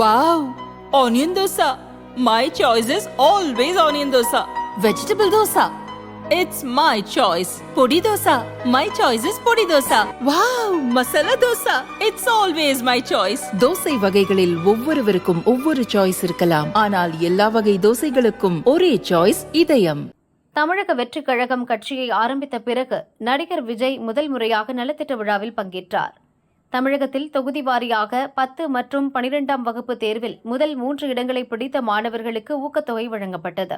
Wow onion dosa my choice is always onion dosa vegetable dosa it's my choice podi dosa my choice is podi dosa wow masala dosa it's always my choice dosa வகைகளில் ஒவ்வொருவருக்கும் ஒவ்வொரு choice இருக்கலாம். ஆனால் எல்லா வகை தோசைகளுக்கும் ஒரே choice இதயம். தமிழக வெற்றிக் கழகம் கட்சியை ஆரம்பித்த பிறகு நடிகர் விஜய் முதல் முறையாக நலத்திட்ட விழாவில் பங்கேற்றார். தமிழகத்தில் தொகுதி வாரியாக பத்து மற்றும் பனிரெண்டாம் வகுப்பு தேர்வில் முதல் மூன்று இடங்களை பிடித்த மாணவர்களுக்கு ஊக்கத்தொகை வழங்கப்பட்டது.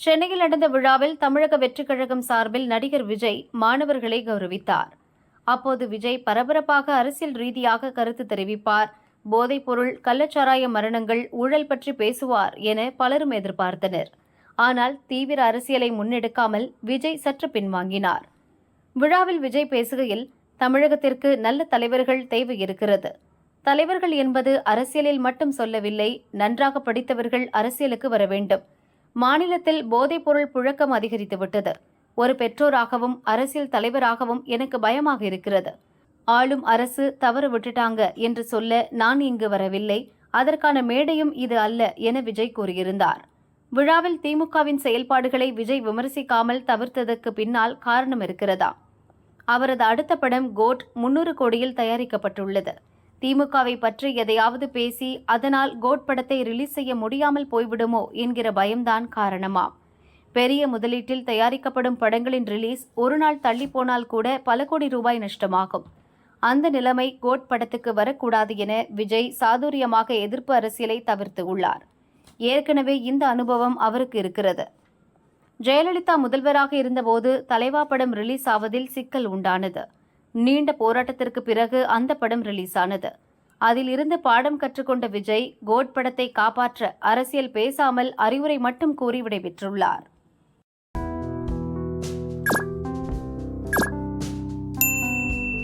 சென்னையில் நடந்த விழாவில் தமிழக வெற்றிக் கழகம் சார்பில் நடிகர் விஜய் மாணவர்களை கௌரவித்தார். அப்போது விஜய் பரபரப்பாக அரசியல் ரீதியாக கருத்து தெரிவிப்பார். போதைப்பொருள் கள்ளச்சாராய மரணங்கள் ஊழல் பற்றி பேசுவார் என பலரும் எதிர்பார்த்தனர். ஆனால் தீவிர அரசியலை முன்னெடுக்காமல் விஜய் சற்று பின்வாங்கினார். விழாவில் விஜய் பேசுகையில் தமிழகத்திற்கு நல்ல தலைவர்கள் தேவை இருக்கிறது. தலைவர்கள் என்பது அரசியலில் மட்டும் சொல்லவில்லை நன்றாக படித்தவர்கள் அரசியலுக்கு வர வேண்டும். மாநிலத்தில் போதைப்பொருள் புழக்கம் அதிகரித்துவிட்டது ஒரு பெற்றோராகவும் அரசியல் தலைவராகவும் எனக்கு பயமாக இருக்கிறது. ஆளும் அரசு தவறு விட்டுட்டாங்க என்று சொல்ல நான் இங்கு வரவில்லை. அதற்கான மேடையும் இது அல்ல என விஜய் கூறியிருந்தார். விழாவில் திமுகவின் செயல்பாடுகளை விஜய் விமர்சிக்காமல் தவிர்த்ததற்கு பின்னால் காரணம் இருக்கிறதா? அவரது அடுத்த படம் கோட் முன்னூறு கோடியில் தயாரிக்கப்பட்டுள்ளது. திமுகவை பற்றி எதையாவது பேசி அதனால் கோட் படத்தை ரிலீஸ் செய்ய முடியாமல் போய்விடுமோ என்கிற பயம்தான் காரணமாம் பெரிய முதலீட்டில் தயாரிக்கப்படும் படங்களின் ரிலீஸ் ஒரு நாள் தள்ளி போனால் கூட பல கோடி ரூபாய் நஷ்டமாகும். அந்த நிலைமை கோட் படத்துக்கு வரக்கூடாது என விஜய் சாதுரியமாக எதிர்ப்பு அரசியலை தவிர்த்து உள்ளார். ஏற்கனவே இந்த அனுபவம் அவருக்கு இருக்கிறது. ஜெயலலிதா முதல்வராக இருந்தபோது தலைவா படம் ரிலீஸ் ஆவதில் சிக்கல் உண்டானது. நீண்ட போராட்டத்திற்கு பிறகு அந்த படம் ரிலீஸ் ஆனது. அதில் இருந்து பாடம் கற்றுக்கொண்ட விஜய் கோட் படத்தை காப்பாற்ற அரசியல் பேசாமல் அறிவுரை மட்டும் கூறி விடைபெற்றுள்ளார்.